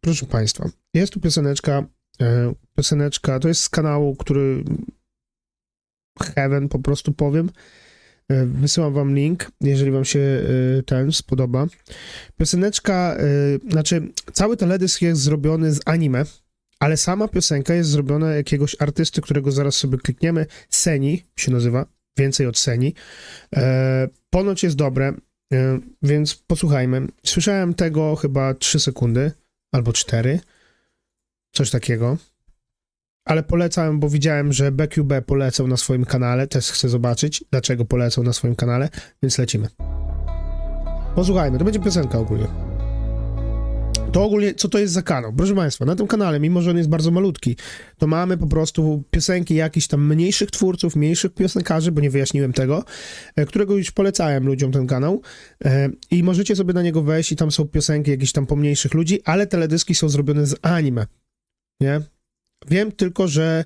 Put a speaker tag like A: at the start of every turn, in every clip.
A: proszę Państwa, jest tu pioseneczka, e, pioseneczka, to jest z kanału, który Heaven po prostu powiem. E, Wysyłam wam link, jeżeli wam się e, ten spodoba. Pioseneczka, znaczy cały teledysk jest zrobiony z anime, ale sama piosenka jest zrobiona jakiegoś artysty, którego zaraz sobie klikniemy. Seni się nazywa, więcej od Seni. Ponoć jest dobre, więc posłuchajmy. Słyszałem tego chyba 3 sekundy albo 4, coś takiego. Ale polecałem, bo widziałem, że BQB polecał na swoim kanale. Też chcę zobaczyć, dlaczego polecał na swoim kanale, więc lecimy. Posłuchajmy, to będzie piosenka ogólnie. To ogólnie, co to jest za kanał? Proszę Państwa, na tym kanale, mimo że on jest bardzo malutki, to mamy po prostu piosenki jakichś tam mniejszych twórców, mniejszych piosenkarzy, bo nie wyjaśniłem tego, e, którego już polecałem ludziom ten kanał e, i możecie sobie na niego wejść i tam są piosenki jakichś tam pomniejszych ludzi, ale teledyski są zrobione z anime, nie? Wiem tylko, że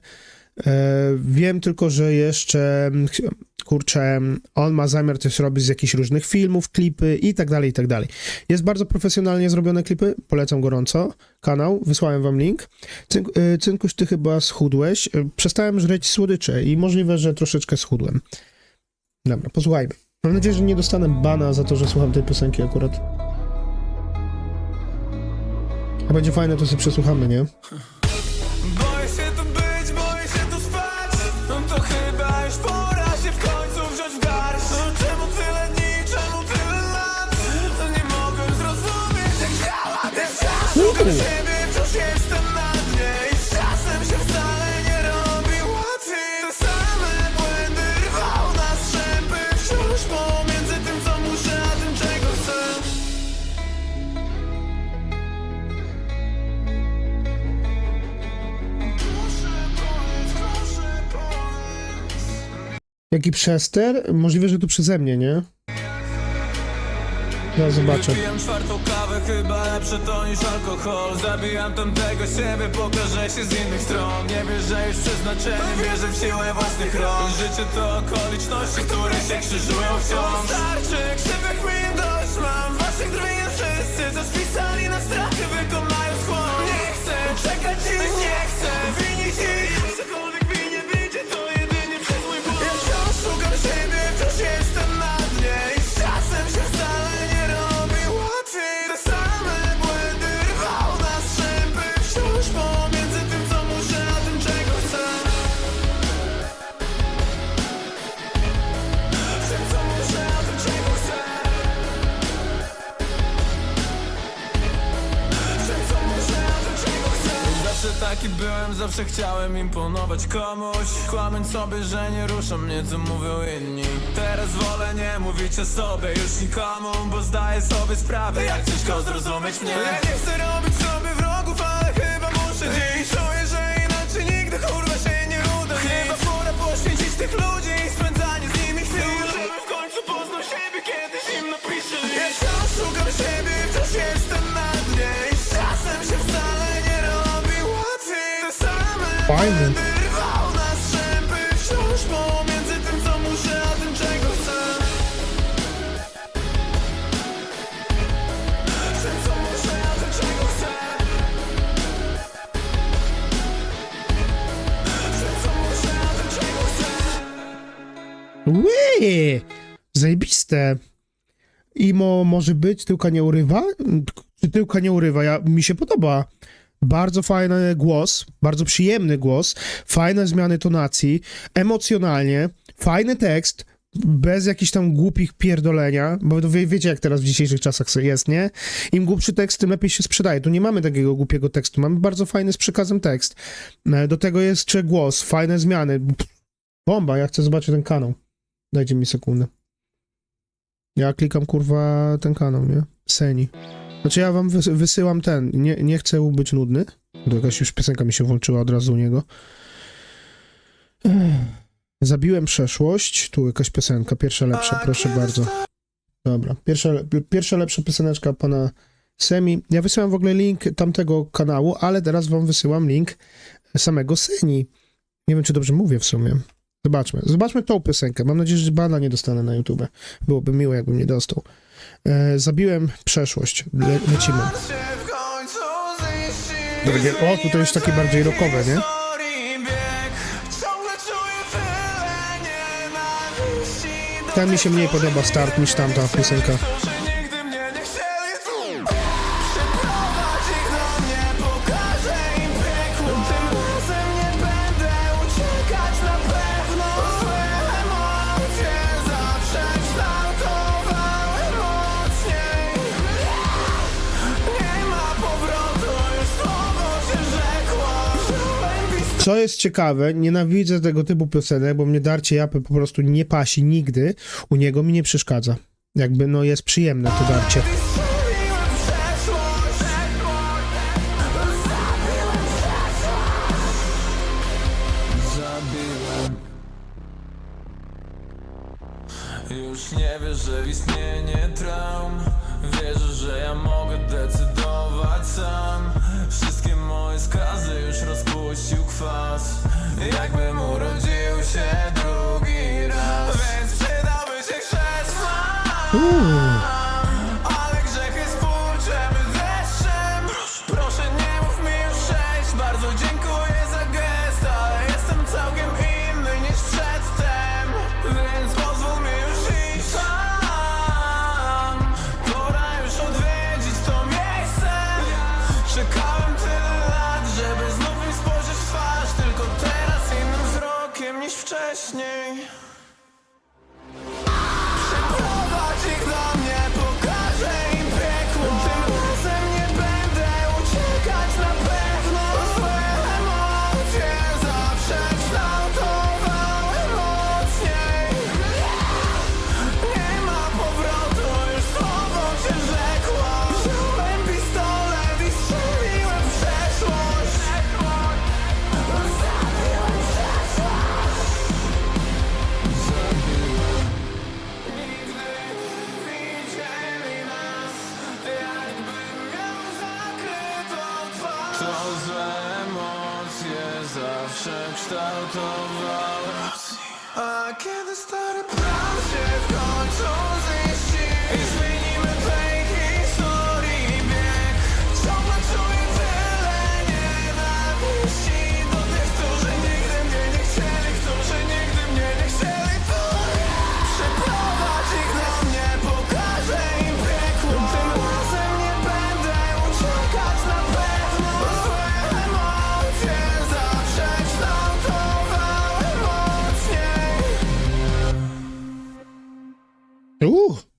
A: e, wiem tylko, że jeszcze kurczę, on ma zamiar też robić z jakichś różnych filmów, klipy i tak dalej, i tak dalej. Jest bardzo profesjonalnie zrobione klipy, polecam gorąco kanał, wysłałem wam link. Cynk, y, Cynkuś, ty chyba schudłeś. Y, Przestałem żreć słodycze i możliwe, że troszeczkę schudłem. Dobra, posłuchajmy. Mam nadzieję, że nie dostanę bana za to, że słucham tej piosenki akurat. A będzie fajne, to sobie przesłuchamy, nie?
B: Wciąż jestem na dnie I z czasem się wcale nie robi łatwiej Te same błędy rwał na strzępy Wciąż pomiędzy tym co muszę, a tym czego chcę Proszę powiedz, proszę powiedz
A: Jaki przester? Możliwe, że to przeze mnie, nie? Ja zobaczę.
B: Wypijam czwartą kawę, chyba lepsze to niż alkohol. Zabijam tamtego siebie, pokażę się z innych stron. Nie wierzę już w przeznaczenie, wierzę w siłę własnych rąk. Życie to okoliczności, które się krzyżują wciąż. Starczy, krzywek mi dość taki byłem, zawsze chciałem imponować komuś. Kłamiąc sobie, że nie ruszą mnie, co mówią inni. Teraz wolę nie mówić o sobie już nikomu Bo zdaję sobie sprawę, jak ciężko zrozumieć mnie. Ja nie chcę robić błędy rwał!
A: Zajebiste. Imo może być, tyłka nie urywa? Czy tyłka nie urywa? Ja, mi się podoba. Bardzo fajny głos, bardzo przyjemny głos, fajne zmiany tonacji, emocjonalnie, fajny tekst, bez jakichś tam głupich pierdolenia, bo wie, wiecie jak teraz w dzisiejszych czasach jest, nie? Im głupszy tekst, tym lepiej się sprzedaje. Tu nie mamy takiego głupiego tekstu, mamy bardzo fajny z przekazem tekst. E, Do tego jest jeszcze głos, fajne zmiany. Bomba, ja chcę zobaczyć ten kanał. Dajcie mi sekundę. Ja klikam kurwa ten kanał, nie? Seni. Znaczy ja wam wys- wysyłam ten. Nie, nie chcę być nudny. To jakaś już piosenka mi się włączyła od razu u niego. Zabiłem przeszłość. Tu jakaś piosenka. Pierwsza lepsza, proszę bardzo. Dobra. Pierwsza, pierwsza lepsza pioseneczka pana Semi. Ja wysyłam w ogóle link tamtego kanału, ale teraz wam wysyłam link samego Seni. Nie wiem, czy dobrze mówię w sumie. Zobaczmy. Zobaczmy tą piosenkę. Mam nadzieję, że bana nie dostanę na YouTube. Byłoby miło, jakbym nie dostał. E, zabiłem przeszłość. Le lecimy. Drugie, o, tutaj już takie bardziej rockowe, nie? Ten mi się mniej podoba start niż tamta piosenka. Co jest ciekawe, nienawidzę tego typu piosenek, bo mnie darcie japy po prostu nie pasi nigdy. U niego mi nie przeszkadza. Jakby, no, jest przyjemne to darcie.
B: Już nie wierzę w istnienie kwas. Jakbym urodził się drugi raz. Więc przydałby się chrzest ale grzechy spłuczemy deszczem. Proszę nie mów mi już sześć. Bardzo dziękuję za gest Ale jestem całkiem inny niż przedtem. Więc pozwól mi już iść tam Pora już odwiedzić to miejsce. Czekałem tyle lat, żeby znów mi spojrzeć w twarz Tylko teraz innym wzrokiem niż wcześniej kiedy stary plan się w końcu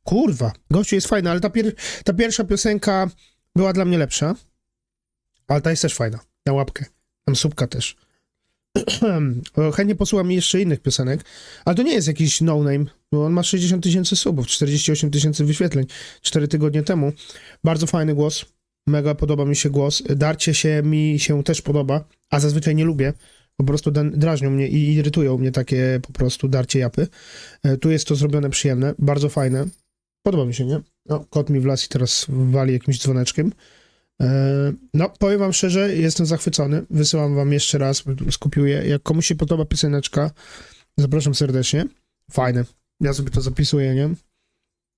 A: kurwa. Gościu jest fajny, ale ta, pier ta pierwsza piosenka była dla mnie lepsza. Ale ta jest też fajna. Na łapkę. Tam słupka też. Chętnie posłucham jeszcze innych piosenek, ale to nie jest jakiś no-name, bo on ma 60 tysięcy subów, 48 tysięcy wyświetleń 4 tygodnie temu. Bardzo fajny głos, mega podoba mi się głos. Darcie się mi się też podoba, a zazwyczaj nie lubię. Po prostu drażnią mnie i irytują mnie takie po prostu darcie japy. E, Tu jest to zrobione przyjemne, bardzo fajne. Podoba mi się, nie? No, kot mi w las i teraz wali jakimś dzwoneczkiem. E, No, powiem wam szczerze, jestem zachwycony. Wysyłam wam jeszcze raz, skupiuję. Jak komuś się podoba pioseneczka, zapraszam serdecznie. Fajne. Ja sobie to zapisuję, nie?